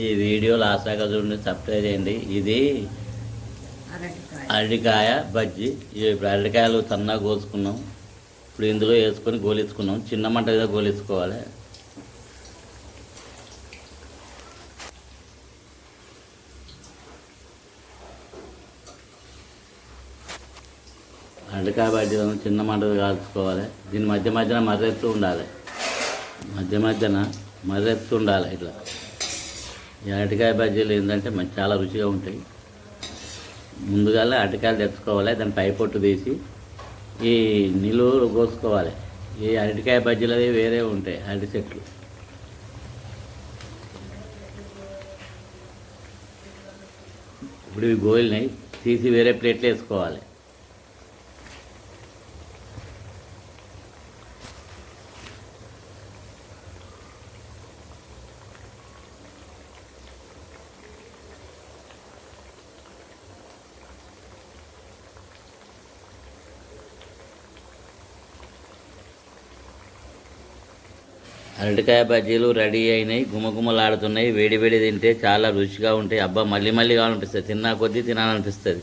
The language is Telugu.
ఈ వీడియో లాస్ట్ దాకా చూడండి సబ్స్క్రైబ్ చేయండి. ఇది అరటికాయ బజ్జి. ఇవి ఇప్పుడు అరటికాయలు సన్నగా కోసుకున్నాం. ఇప్పుడు ఇందులో వేసుకొని గోలించుకున్నాం. చిన్న మంట మీద గోలించుకోవాలి. అరటికాయ బజ్జీలను చిన్న మంట కాల్చుకోవాలి. దీని మధ్య మధ్యన మర్రెత్తు ఉండాలి. మధ్య మధ్యన మర్రెత్తు ఉండాలి ఇట్లా. ఈ అరటికాయ బజ్జీలు ఏంటంటే మంచి చాలా రుచిగా ఉంటాయి. ముందుగా అరటికాయలు తెచ్చుకోవాలి దాని పై పొట్టు తీసి ఈ నిలువలు కోసుకోవాలి ఈ అరటికాయ బజ్జీలు అవి వేరే ఉంటాయి అరటి చెట్లు. ఇప్పుడు ఇవి గోలినాయి తీసి వేరే ప్లేట్లు వేసుకోవాలి. అరటికాయ బజ్జీలు రెడీ అయినాయి గుమగుమలాడుతున్నాయి వేడి వేడి తింటే చాలా రుచిగా ఉంటాయి. అబ్బా మళ్ళీ మళ్ళీ కావాలనిపిస్తుంది. తిన్నా కొద్దీ తినాలనిపిస్తుంది.